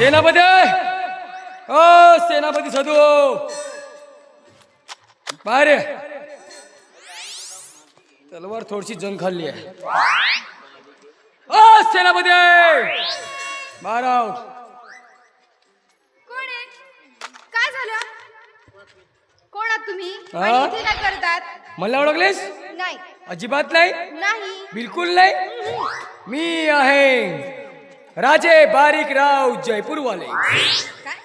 सेनापती! ओ सेनापती सदू बाहेर ये. तलवार थोडीशी जंग खाल्ली आहे. ओ सेनापती! बाराव कोण आहे? काय झालं? कोण आहात तुम्ही? हा? आणि इथे काय करतात? मला ओळखलेस? नाही. अजिबात नाही? नाही. बिलकुल नाही? मी आहे. राजे बारीक राव जयपूरवाले. काय?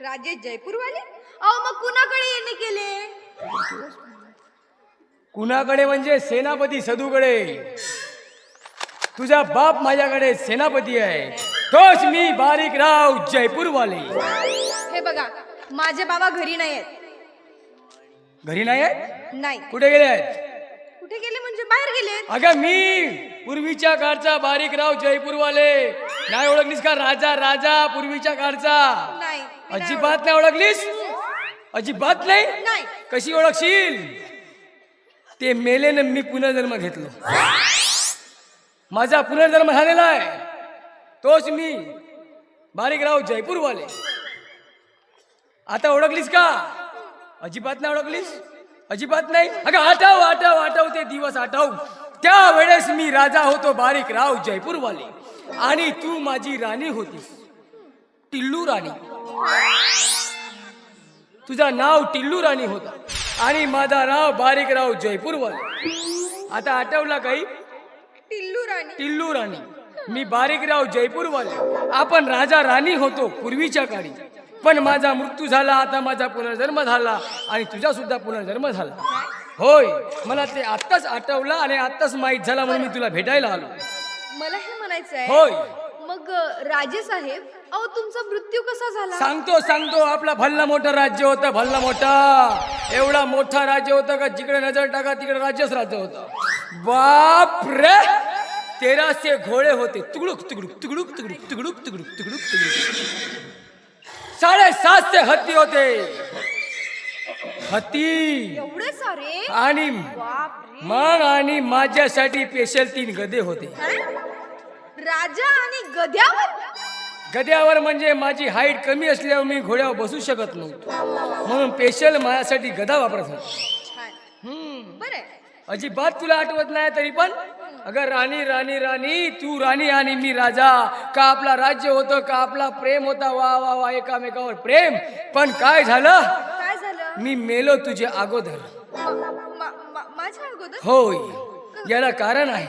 राजे जयपूरवाले? अहो मग कुणाकडे येणे केले? कुणाकडे म्हणजे सेनापती सदूकडे. तुझा बाप माझ्याकडे सेनापती आहे. तोच मी बारीक राव जयपूरवाले. हे बघा माझे बाबा घरी नाही आहेत. घरी नाही आहे नाही. कुठे गेले आहेत? कुठे गेले म्हणजे बाहेर गेले अगं मी पूर्वीच्या काळचा बारीक राव जयपूरवाले. नाही ओळखलीस का राजा राजा पूर्वीच्या काळचा? नाही. मी नाही अजिबात नाही ओळखलीस? अजिबात नाही? नाही. कशी ओळखशील? ते मेलेनं मी पुनर्जन्म घेतलो. माझा पुनर्जन्म झालेला आहे. तोच मी बारीकराव जयपूरवाले. आता ओळखलीस का? अजिबात नाही ओळखलीस? अजिबात नाही? अगं आठव आठव आठव ते दिवस आठव. त्या वेळेस मी राजा होतो बारीकराव जयपूरवाले. आणि तू माझी राणी होतीस. टिल्लू राणी. तुझा नाव टिल्लू राणी होता. आणि माझा नाव बारीकराव जयपूरवाले. आता आठवला काही? टिल्लू राणी. टिल्लू राणी. मी बारीकराव जयपूरवाले. आपण राजा राणी होतो पूर्वीच्या काळी. पण माझा मृत्यू झाला आता माझा पुनर्जन्म झाला आणि तुझा सुद्धा पुनर्जन्म झाला. होय मला ते आत्ताच आठवलं आणि आत्ताच माहीत झाला म्हणून मी तुला भेटायला आलो. मला हे म्हणायचं आहे होय. मग राजे साहेब अहो तुमचा मृत्यू कसा झाला? सांगतो सांगतो आपला भल्ला मोठं राज्य होतं भल्ला मोठा. एवढा मोठा राज्य होतं का जिकडे नजर टाका तिकडे राज्यच राज्य होतं. बाप रे तेराशे घोडे होते. तुगडुक तुगडुक तुगडुक तुगडुक तुगडुक तुगडुक तुगडुक तुगडुक. साडेसातशे हत्ती होते. हत्ती एवढे सारे? आणि बापरे. मग आणि माझ्यासाठी स्पेशल तीन गदे होते? राजा आणि गद्यावर? गद्यावर म्हणजे माझी हाईट कमी असल्यावर मी घोड्यावर बसू शकत नव्हतो. म्हणून स्पेशल माझ्यासाठी गदा वापरत होतो. छान. हम्म. बरं. अजिबात तुला आठवत नाही तरी पण अगं राणी राणी राणी तू राणी आणि मी राजा. का आपला राज्य होतं का आपला प्रेम होता? वा वा वा एकामेकावर प्रेम. पण काय झालं? मी मेलो तुझे अगोदर. माझ्या होय. याला कारण आहे.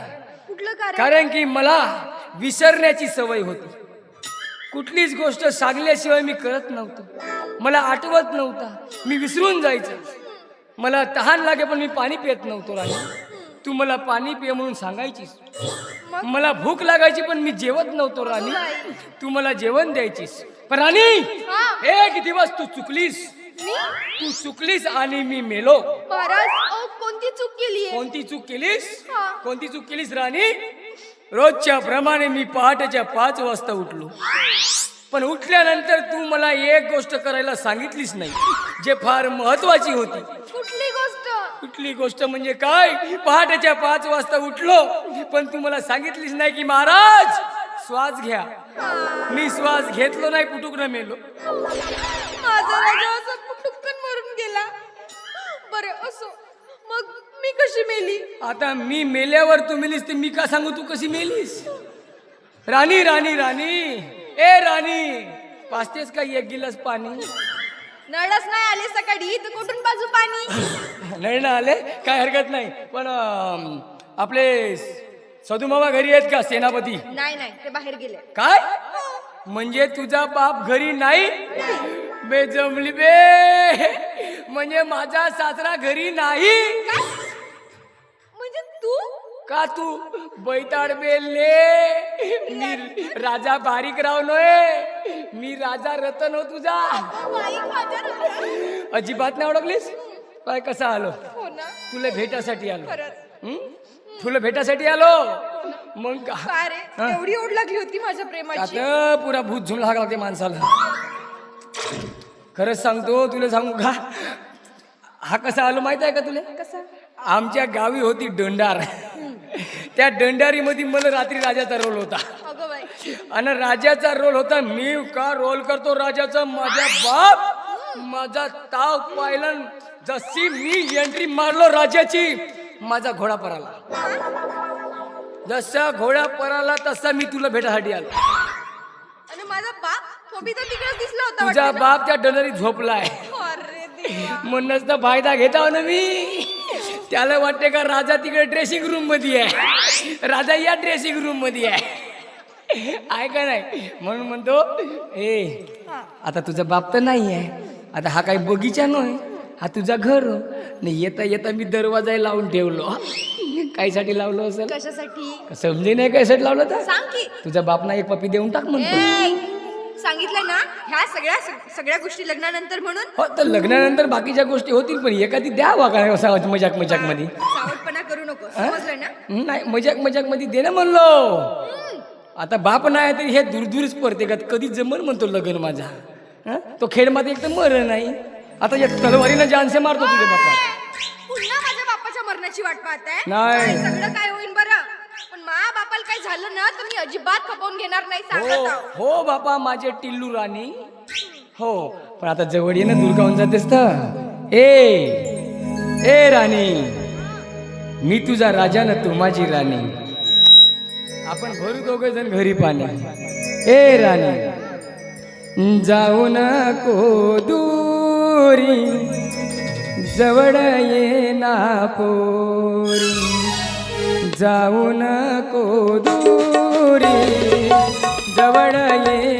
कुठलं कारण? कारण की मला विसरण्याची सवय होती. कुठलीच गोष्ट सांगल्याशिवाय मी करत नव्हतो. मला आठवत नव्हता. मी विसरून जायचं. मला तहान लागे पण मी पाणी पित नव्हतो राणी तू मला पाणी पिय म्हणून सांगायचीस. मग? मला भूक लागायची पण मी जेवत नव्हतो राणी. नाही. तू मला जेवण द्यायचीस. पण राणी हा. एक दिवस तू चुकलीस. मी? तू चुकलीस आणि मी मेलो. महाराज अहो कोणती चूक केली आहे कोणती चूक केलीस? हा. कोणती चूक केलीस राणी? रोजच्या प्रमाणे मी पहाटेच्या पाच वाजता उठलो. पण उठल्यानंतर तू मला एक गोष्ट करायला सांगितलीच नाही जे फार महत्वाची होती. कुठली गोष्ट? कुठली गोष्ट म्हणजे काय? पहाटेच्या पाच वाजता उठलो पण तू मला सांगितलीच नाही की महाराज श्वास घ्या. मी श्वास घेतलो नाही कुटुकनं मेलो. माझा राजा असा पुटुक्कन मरून गेला. बरं असो. मग मी कशी मेली? आता मी मेल्यावर तू मेलीस तर मी का सांगू तू कशी मेलीस? राणी राणी राणी. ए राणी पाचतेस का एक गिलास पाणी? नळच नाही आले सकाळी तर कुठून बाजू पाणी? नाही ना आले काय हरकत नाही. पण आपले सदुमामा घरी आहेत का सेनापती? नाही नाही ते बाहेर गेले. काय? म्हणजे तुझा बाप घरी नाही? बे जमली बे. म्हणजे माझा सासरा घरी नाही? म्हणजे तू? का तू? बैताड बेलले मी राजा बारीक राव नये मी राजा रतन हो तुझा. अजिबात नाही ओळखलीस? काय कसा आलो? हो तुला भेटासाठी आलो. हं? तुला भेटासाठी आलो. मग का- काय रे? हा? एवढी ओढ लागली होती माझ्या प्रेमाची. आता पुरा भूत झुम लागला ते माणसाला. खरंच सांगतो तुला सांगू का? हा कसा आलो माहीत आहे का तुला? कसा? आमच्या गावी होती दंडार त्या दंडारीमध्ये मला रात्री राजा तरवलं होता. अगं बाई. आणि राजाचा रोल होता मी का रोल करतो राजाचा? माझा बाप माझा ताव पाहिला जशी मी एंट्री मारलो राजाची. माझा घोडा पराला. जसा घोडा पराला तसा मी तुला भेटासाठी आलो. आणि माझा बाप दिसला होता तुझा वाटतं. ना? बाप त्या डोनरीत झोपलाय. अरे देवा. म्हणूनच तर फायदा घेता ना मी. त्याला वाटते का राजा तिकडे ड्रेसिंग रूममध्ये आहे. राजा या ड्रेसिंग रूममध्ये आहे. आहे का नाही? म्हणून म्हणतो ए हा. आता तुझा बाप तर नाही आहे आता हा काही बगीचा नाही हा तुझा घर? नाही येता येता मी दरवाजा लावून ठेवलो. कायसाठी लावलो असेल? कशासाठी? समजे नाही कायसाठी लावलं तर? सांग की. तुझ्या बापना एक पप्पी देऊन टाक म्हणतो. ए, सांगितलंय ना ह्या सगळ्या सगळ्या गोष्टी लग्नानंतर म्हणून? हो तर लग्नानंतर बाकीच्या गोष्टी होतील पण एखादी नाही असा मजाक मजाकमध्ये करू नको. समजलं ना? नाही मजाक मजाकमध्ये दे ना म्हणलो. आता बाप नाही तरी हे दूरदूरच पडते का? कधी जमन म्हणतो लग्न माझा? तो खेळमध्ये एक तर मर नाही आता या तलवारीनं जानसे मारतो तुझ्या बापा पुन्हा माझ्या बापाच्या मरणाची वाट पाहताय? नाही. सगळं काय होईल बरं? पण मा बापाला काय झालं ना तर मी अजिबात खपवून घेणार नाही हो सांगत आहो. हो बापा माझे टिल्लू राणी. हो पण आता जवळ ये ना दुर्गावून जातेस तर? ए ए राणी मी तुझा राजा ना तू माझी राणी. आपण भरू दोघे जण घरी पाणी. ए राणी जाऊ नको दूरी. पोरी जवळ ये ना पोरी जाऊ नको दूरी जवळ ये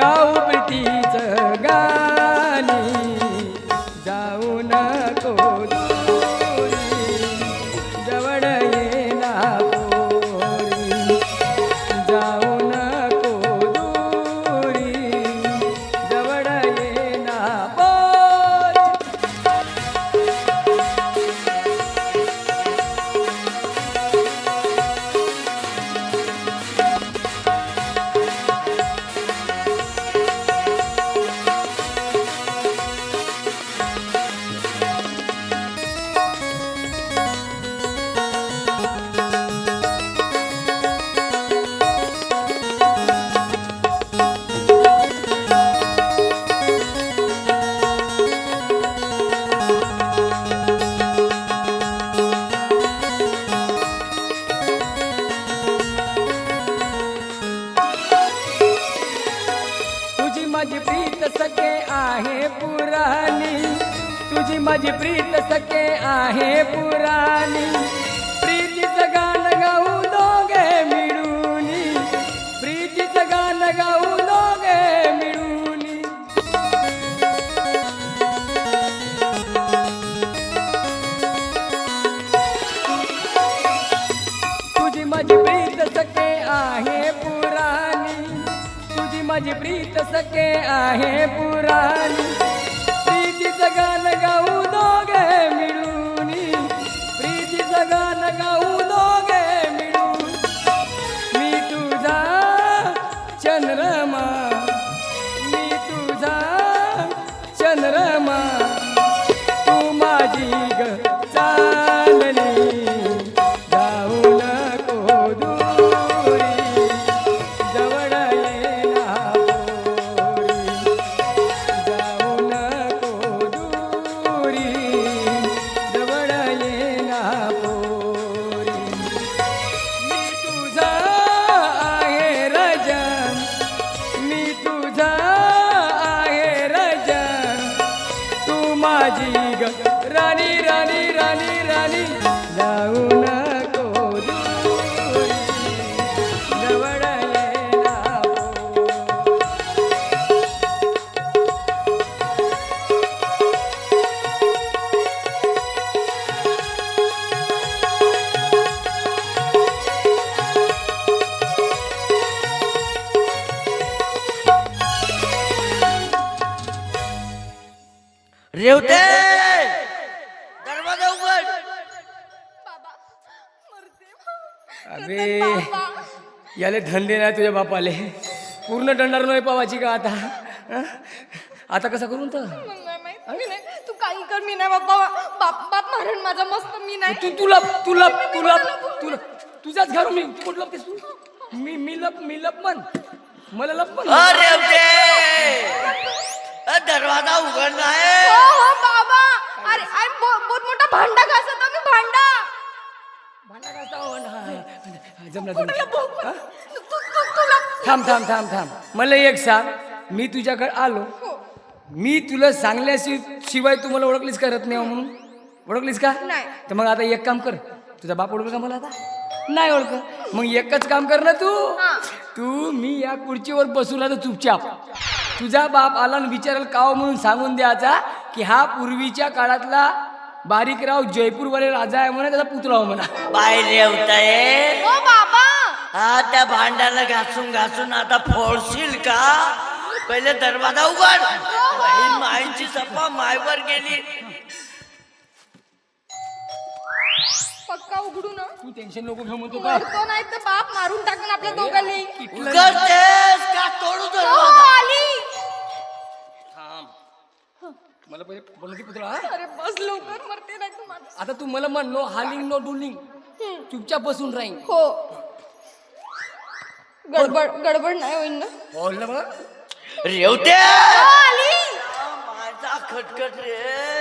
जाऊ रेवते! दरवाजा उघड! बाबा मरते अबे बाबा याले धंदे नाही तुझ्या बापाले. पूर्ण दंडार नाही पावाची का आता? हं? आता कसा करून तर मला नाही माहीत, मी नाही तू काही कर मी नाही बाबा बाप बाप मारण माझा मस्त मी नाही. तू तुला तुला तुला तुला तुझ्याच घरून मी तू कुठं लपतेस तू? मी मी लप मी लप म्हण मला लप म्हण अ रेवते! दरवाजा उघड हो नाही हो बाबा. अरे अरे बहुत बहुत मोठा भांडा घासत मी भांडा? भांडा घासता हो, भांडा. हा, हा, हा, जमलं. कुणाला जमलं बघ- हा? तू- तू- तू- तुला थांब थांब थांब थांब. मला एक सांग. मी तुझ्याकडे आलो. हो. मी तुला सांगल्याशी शिवाय तू मला ओळखलीस का रत्न म्हणून? ओळखलीस का? नाही. तर मग आता एक काम कर. तुझा बाप ओळख का मला आता? नाही ओळख मग एकच काम कर ना तू. हा. तू मी या खुर्चीवर बसूला तर चुपचाप. तुझा बाप आला आणि विचारेल काव म्हणून सांगून द्यायचा की हा पूर्वीच्या काळातला बारीकराव जयपूरवाले राजा आहे म्हणा त्याचा पुतळा हो म्हणा. बाय रेवताय. हो बाबा! हा त्या भांड्याला घासून घासून आता फोडशील का? पहिले दरवाजा उघड. बहीण माईची सप्पा मायवर गेली. पक्का उघडू ना. तू टेन्शन नको घेऊ म्हणतो का? मरतो नाही तर बाप मारून टाकून आपल्या दोघांनी. उघडतेस का? तोडू हो दरवाजा आली. मला पहिले बोल की पुतळा हा? अरे बस लवकर मरते नाही तू आता तू मला म्हण नो हालिंग नो डुलिंग. चुपचाप बसून राहीन. हो. गडबड गडबड नाही होईल ना. बोललं बघ. रेवते! हो, आली. माझा खटखट रे.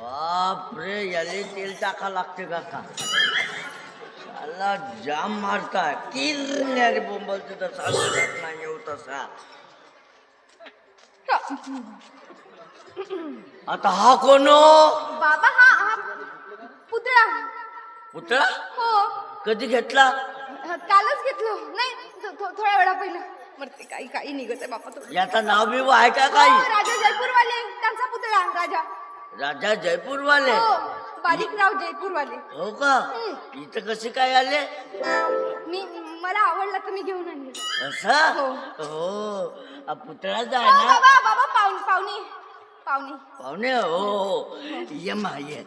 बाप रे याले तेल टाका लागते का का साला जाम मारताय. किरण्यारे बोंबलते तसा सुरत नाही येऊ तसा. आता हा कोण हो? बाबा हा हा पुतळा. पुतळा? हो. कधी घेतला? हा, कालच घेतलो. नाही थो- थो- थोड्या वेळा पहिला. मरते काही काही निघत आहे बापा तो. याचं नाव बिव आहे का काही? राजा जयपूरवाले त्यांचा पुतळा राजा. राजा जयपूरवाले. हो बारीकराव जयपूरवाले. हो का? इथं कसे काय आले? मी मला आवडला तर मी घेऊन आणले. असं? हो. हो. आ, पुतळाच आहे हो, ना. बाबा बाबा पाहुणे पाहुणे पाहुणे. पाहुणे? हो हो. ये मा ये.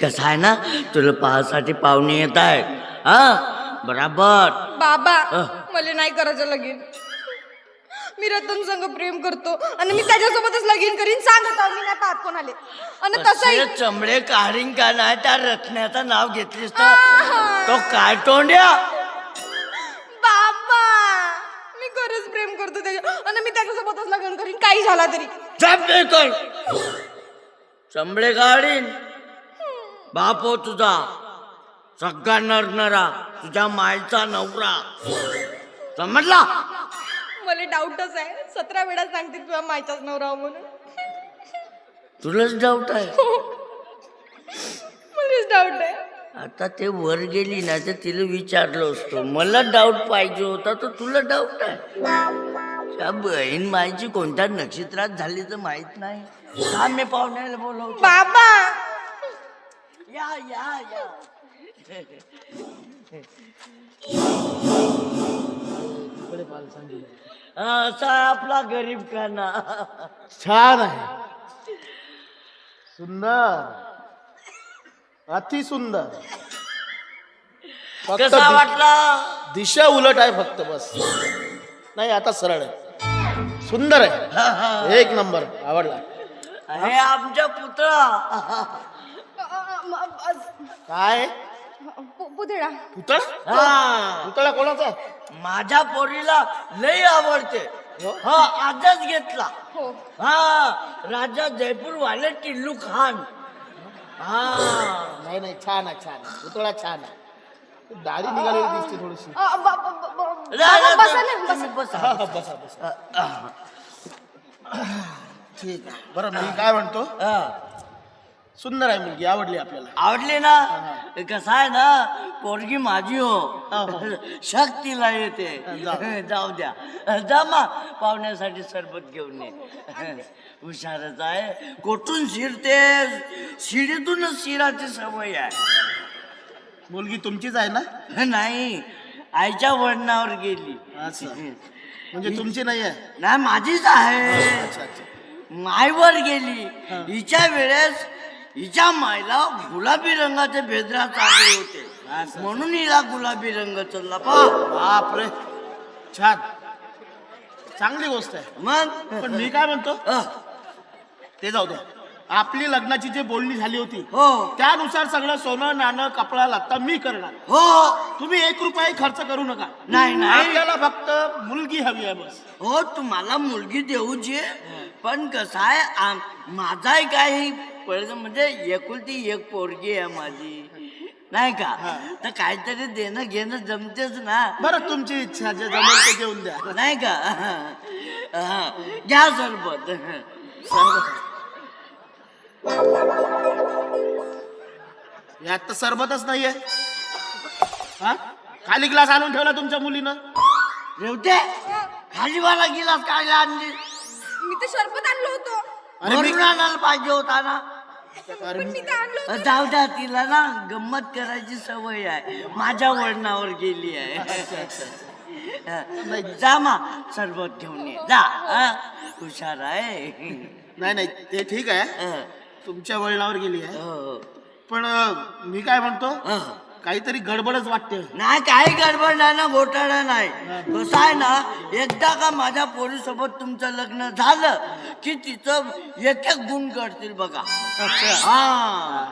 कसं आहे ना? तुला पाहासाठी पाहुणे येत आहेत. हा? बराबर. बाबा अह. मला नाही करायचं लगीन. मी रतन संग प्रेम करतो. आणि मी त्याच्यासोबतच लगीन करीन सांगत आहो, मी नाही पाहत कोणाले. आणि तसंही असे चमडे काढीन का नाही? त्या रत्न्याचं नाव घेतलीस तर आहा. तो काय तोंड्या? बाबा मी खरंच प्रेम करतो त्याच्या आणि मी त्याच्यासोबतच लग्न करीन काही झाला तरी. जप नाही कर. चमडे काढीन. बाप हो तुझा. सगळा नरनरा तुझ्या मायचा नवरा. समजला? मला डाऊटच आहे. सतरा वेळा सांगते तुझ्या मायचाच नवरा हो म्हणून. तुलाच डाऊट आहे? मलाच डाऊट आहे. आता ते वर गेली ना तर तिला विचारलं असतो. मला डाऊट पाहिजे होता तर तुला डाऊट आहे. त्या बहीण मायची कोणत्या नक्षत्रात झाली तर माहीत नाही. का मी पाहुण्याला बोलवतो? बाबा! या या या. असा आपला गरीब खाना. छान आहे. सुंदर. अति सुंदर. फक्त कसा दि- वाटला? दिशा उलट आहे फक्त बस. नाही आता सरळ आहे. सुंदर आहे. एक नंबर. आवडला. हे आमच्या पुतळा. काय? पु- पुतळा पुतळा? हा. पुतळा कोणाचा? माझ्या पोरीला लई आवडते. हा? आजच घेतला. हो. हा राजा जयपूर वाले टिल्लू खान. हा. नाही नाही छान आहे छान आहे. पुतळा छान आहे. दाढी निघालेली दिसते थोडीशी. अ, ब- ब- ब- ब- रा- रा- बसा ना बसा. तुम्ही बसा. हा, हा, बसा बसा. ठीक आहे. बरं मी काय म्हणतो? हा. सुंदर आहे मुलगी आवडली आपल्याला. आवडली ना? कसं आहे ना पोरगी माझी हो. शक्तीला येते. जाऊ. द्या. जा मा पाहुण्यासाठी सरबत घेऊन ये. हुशारच आहे. कोठून शिरते? शिडीतूनच शिराची सवय आहे. मुलगी तुमचीच आहे ना? नाही आईच्या वडणावर गेली. म्हणजे तुमची नाही आहे? नाही माझीच आहे. मायवर गेली. हिच्या वेळेस हिच्या मायला गुलाबी रंगाचे भेद्रा चालले होते. म्हणून हिला गुलाबी रंग चलला पा. बापरे. छान. चांगली गोष्ट आहे. मग? पण मी काय म्हणतो? ते जाऊ द्या. आपली लग्नाची जी बोलणी झाली होती हो. त्यानुसार सगळं सोनं नाणं कपडा लत्ता मी करणार. हो. तुम्ही एक रुपये खर्च करू नका. नाही नाही. आपल्याला फक्त मुलगी हवी आहे बस. हो तुम्हाला मुलगी देऊची आहे. पण कसं आहे आम- माझाही पडलं म्हणजे एकुलती एक पोरगी आहे माझी. नाही का? तर काहीतरी देणं घेणं जमतेच ना. बरं तुमची इच्छा जे जमेल ते देऊन द्या. नाही का? हा. घ्या सरबत. सरबत यात तर सरबतच नाहीये. हा? खाली ग्लास आणून ठेवला तुमच्या मुलीनं? रेवते खालीवाला गिलास काय आणली. मी तर शरबत आणलं होतं. अरे मी आणायला पाहिजे होता ना. पण मी तर आणलं होतं. जाऊ द्या तिला ना गंमत करायची सवय आहे माझ्या वळणावर गेली आहे जा मा सरबत घेऊन ये जा हा. हुशार आहे नाही नाही ते ठीक आहे हं. तुमच्या वळणावर गेली आहे हो. पण अं, मी काय म्हणतो हं. काहीतरी गडबडच वाटते. नाही काही गडबड नाही ना घोटाळा नाही. कसं आहे ना एकदा का माझ्या पोरीसोबत तुमचं लग्न झालं की तिचं एक एक गुण करतील बघा. अच्छा. हा.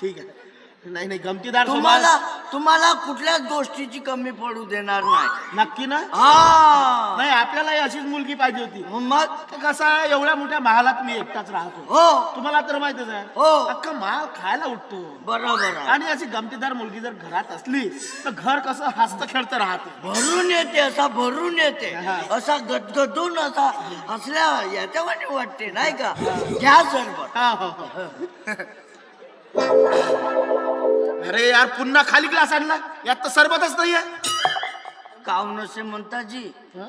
ठीक आहे. नाही नाही गमतीदार तुम्हाला तुम्हाला कुठल्याच गोष्टीची कमी पडू देणार नाही. नक्की ना? हा. नाही आपल्यालाही अशीच मुलगी पाहिजे होती. मग? तर कसं आहे एवढ्या मोठ्या महालात मी एकटाच राहतो. हो. तुम्हाला तर माहितच आहे. हो. अख्खा महाल खायला उठतो. बरोबर आहे. आणि अशी गमतीदार मुलगी जर घरात असली तर घर कसं हसत खेळत राहते. भरून येते असा भरून येते. हा. असा गदगदून असा असल्या याच्यावानी वाटते नाही का? घ्या सरबत. हा, हो, हो. अरे यार पुन्हा खाली ग्लास आणला? यात तर सरबतच नाहीये. काऊन असे म्हणता जी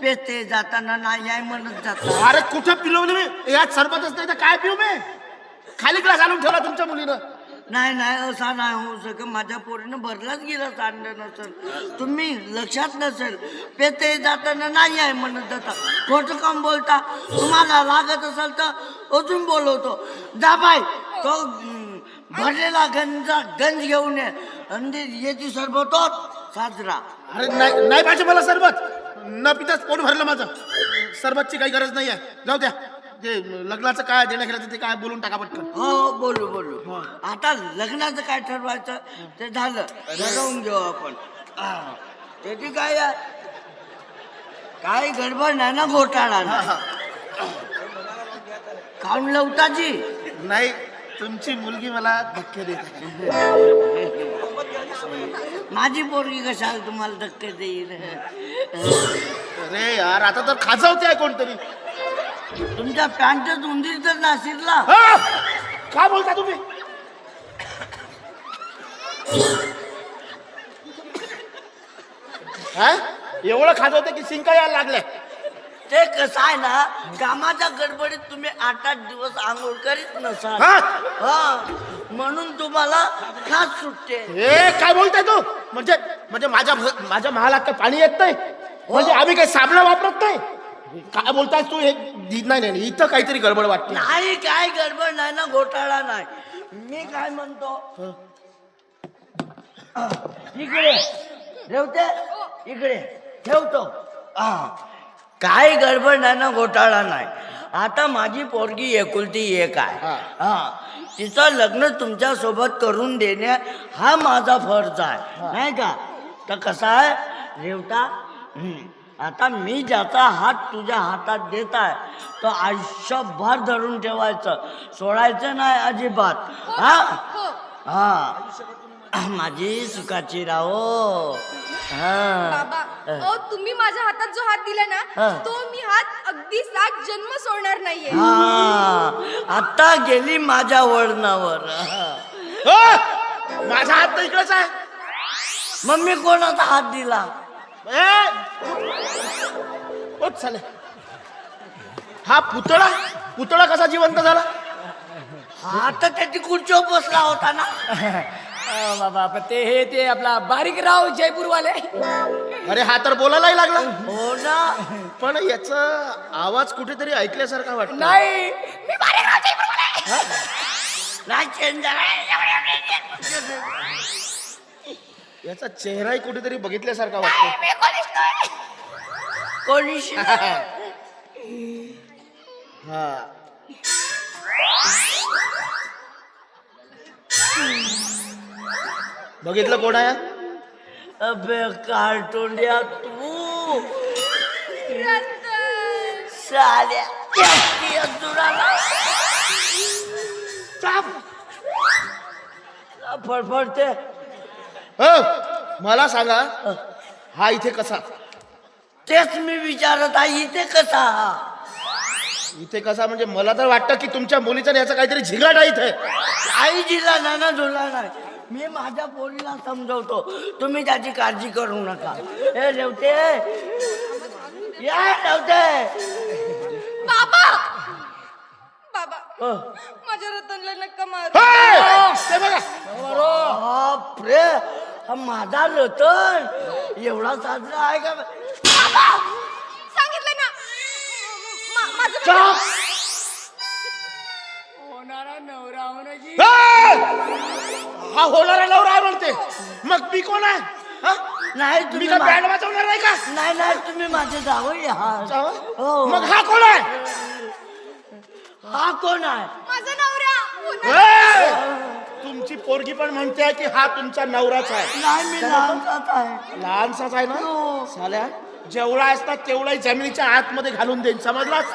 पेते जाताना नाही आहे म्हणत जाता. अरे कुठं पिलवलं मी? यात सरबतच नाही तर काय पिऊ मी? खाली ग्लास आणून ठेवला तुमच्या मुलीनं. नाही नाही असा नाही होऊ शकत. माझ्या पोरीनं भरलाच गेला आणलं नसेल. तुम्ही लक्षात नसेल पेते जाताना नाही आहे म्हणत जाता. खोटं काम बोलता? तुम्हाला लागत असेल तर अजून बोलवतो. जा बाय तो भरलेला गंज गंज घेऊन ये. सरबत होत साजरा. अरे नाही नाही पाहिजे मला सरबत. न पिताच पोट भरलं माझं. सरबतची काही गरज नाही आहे जाऊ द्या. ते लग्नाचं काय देण्या घेण्याचं ते काय बोलून टाका पटकन. हो हो, बोलू बोलू. आता लग्नाचं काय ठरवायचं? ते झालं. ठरवून घेऊ आपण. हा. त्याची काय आहे? काय गडबड नाही ना घोटाळा. नाही. खाऊन लवताची नाही. तुमची मुलगी मला धक्के देत आहे. माझी पोरगी कशाला तुम्हाला धक्के देईल? अरे यार आता तर खाजवते आहे कोणतरी. तुमच्या पॅन्ट उंदीर तर नाशिरला हा! काय बोलता तुम्ही? हा? एवढं खाजवते की शिंका यायला लागल्या. ते कसं आहे ना कामाच्या गडबडीत तुम्ही आठ आठ दिवस आंघोळ करीत नसाल. हा? हा. म्हणून तुम्हाला खास सुटते ए काय बोलताय तू? म्हणजे म्हणजे माझ्या भ- माझ्या महालात काय पाणी येत नाही. म्हणजे आम्ही काही साबण वापरत नाही. काय बोलताय तू? हे नाही नाही नाही, इथं काहीतरी गडबड वाटते. नाही काय गडबड नाही ना घोटाळा नाही. मी काय म्हणतो? इकडे. ठेवते? इकडे. ठेवतो. हा. काय गडबड नाही ना घोटाळा नाही. आता माझी पोरगी एकुलती एक आहे. हा. हा. तिचं लग्न तुमच्यासोबत करून देणे हा माझा फर्ज आहे. नाही का? तर कसा आहे? रेवता हम्म. आता मी ज्याचा हात तुझ्या हातात देत आहे तो आयुष्यभर धरून ठेवायचं. सोडायचं नाही अजिबात. हा हो? हा. माझी सुखाची राहो. हा. बाबा अहो तुम्ही माझ्या हातात जो हात दिला हा. ना तो मी हात अगदी सात जन्म सोडणार नाहीये. हा. आता गेली माझ्या वळणावर. हा. माझा हात तर इकडेच आहे. मग मी कोणाचा हात दिला? ए! चाले. हा पुतळा? पुतळा कसा जिवंत झाला? हा तर त्याची खुर्चीवर बसला होता ना. बाबा पण ते हे ते आपला बारीक राव जयपूरवाले. अरे हा तर बोलायलाही लागला. हो ना. पण याचा आवाज कुठेतरी ऐकल्यासारखा वाटतो नाही मी बारीक राव जयपूरवाले. याचा चेहराही कुठेतरी बघितल्यासारखा वाटतो कोणीच. कोणी हा. बघितलं कोण आहे अबे कार्टुंडिया तू रतन. साल्या एकटी अजुराला. चाप. फडफडते हो मला सांगा हा इथे कसा तेच मी विचारत आहे इथे कसा इथे कसा म्हणजे मला तर वाटतं की तुमच्या मुलीचा आणि याचा काहीतरी झिगाट आहे इथे आई जिला नाना झुला नाही मी माझ्या पोरीला समजवतो. तुम्ही त्याची काळजी करू नका. हे रेवते. या रेवते. बाबा! बाबा. माझ्या रतनला नक्का मार. हे! ते बघा. बापरे हा माझा रतन. एवढा साजरा आहे का? सांगितलं ना. मा- माझं चाप. होणारा नवरा होण्याची हे! हा होणारा नवरा आहे म्हणते. मग मी कोण आहे? हा? नाही मी तुम्ही काय मा- बँड वाजवणार नाही का? नाही नाही तुम्ही माझे जावई आहात? हो. मग हा कोण आहे? हा कोण आहे? माझा नवरा. होणार. हे! तुमची पोरगी पण म्हणते की हा तुमचा नवराच आहे. नाही मी लहानचाच आहे. लहानसाच आहे ना? हो. साल्या जेवढा असतात तेवढाही जमिनीच्या आतमध्ये घालून देईन समजलाच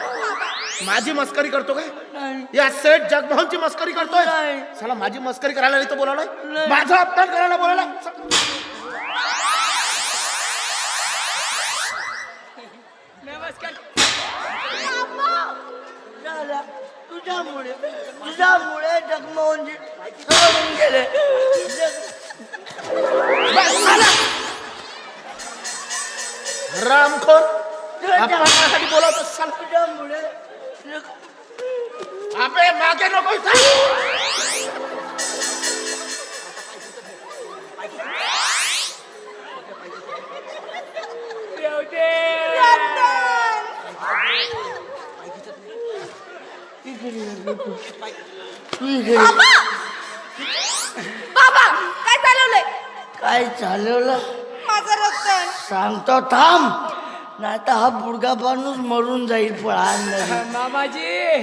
माझी मस्करी करतो काय नाही. या सेठ जगमोहनची मस्करी करतोय? नाही. साला माझी मस्करी करायला नाही तर बोलावलाय. माझा अपमान करायला बोलावलाय. तुझ्यामुळे तुझ्यामुळे जगमोहनजी हरवून गेले. रामखोर अपमानासाठी बोलावतो तुझ्यामुळे अबे मागे नको. ठेवते बाबा! काय चालवलंय? काय चालवलं? माझं रतन सांगतो थांब. नाही तर हा बुडगा माणूस मरून जाईल पळान मामाजी.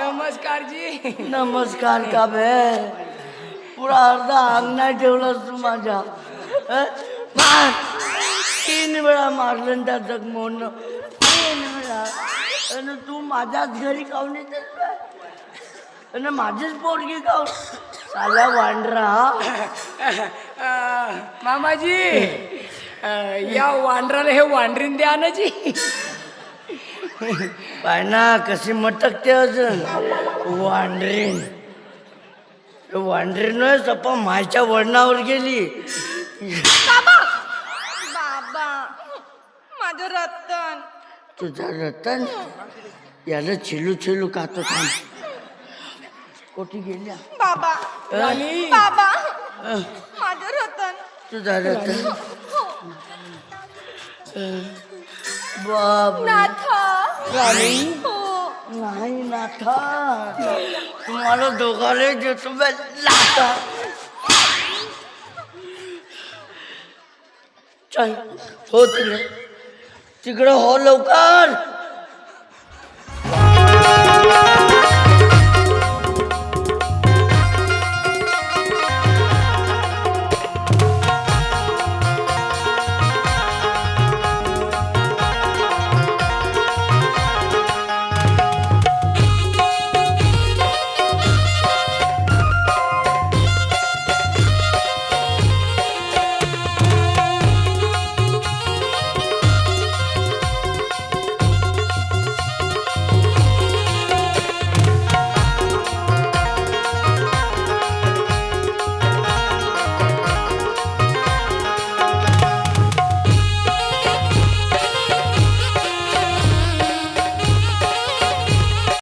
नमस्कार जी नमस्कार का बे? पुरा अर्धा अंग नाही ठेवलंस तू माझ्या. अ? मार तीन वेळा मारलं ना त्या जगमोहन तीन वेळा. आणि तू माझ्याच घरी काऊन येतेस बे? आणि माझीच पोरगी काऊन? साल्या वांढरा अ, मामाजी. या वांढराला हे वांढरीन द्या ना जी. पाय ना कशी मटकते अजून? वांढरीन वांढरीन सप्पा माझ्या वडनावर गेली. बाबा! बाबा! रतन. तुझा रतन? याला चिलू चिलू कातो थांब. कोठी गेल्या. बाबा! बाबा! माझं रतन. একটু দাঁড়াতে হ্যাঁ। তোমারও দোকানে যেতে লাথা चल होत तिकडं हो लवकर